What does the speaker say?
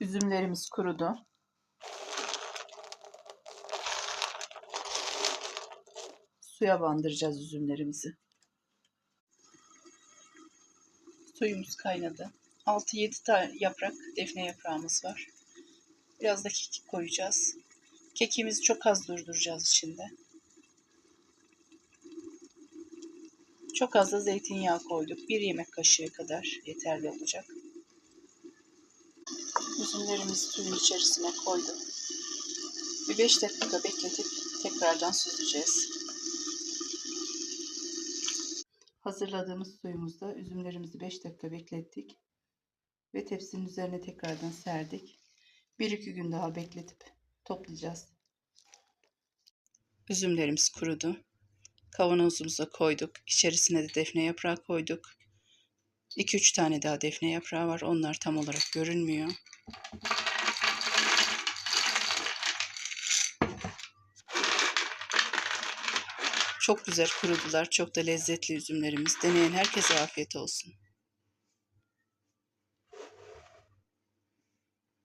Üzümlerimiz kurudu. Suya bandıracağız üzümlerimizi. Suyumuz kaynadı. 6-7 tane yaprak defne yaprağımız var. Biraz da kekik koyacağız. Kekimizi çok az durduracağız içinde. Çok az da zeytinyağı koyduk. Bir yemek kaşığı kadar yeterli olacak. Üzümlerimizi suyun içerisine koyduk. Bir 5 dakika bekletip tekrardan süzeceğiz. Hazırladığımız suyumuzda üzümlerimizi 5 dakika beklettik. Ve tepsinin üzerine tekrardan serdik. 1-2 gün daha bekletip toplayacağız. Üzümlerimiz kurudu. Kavanozumuza koyduk. İçerisine de defne yaprağı koyduk. 2-3 tane daha defne yaprağı var. Onlar tam olarak görünmüyor. Çok güzel kurudular. Çok da lezzetli üzümlerimiz. Deneyen herkese afiyet olsun.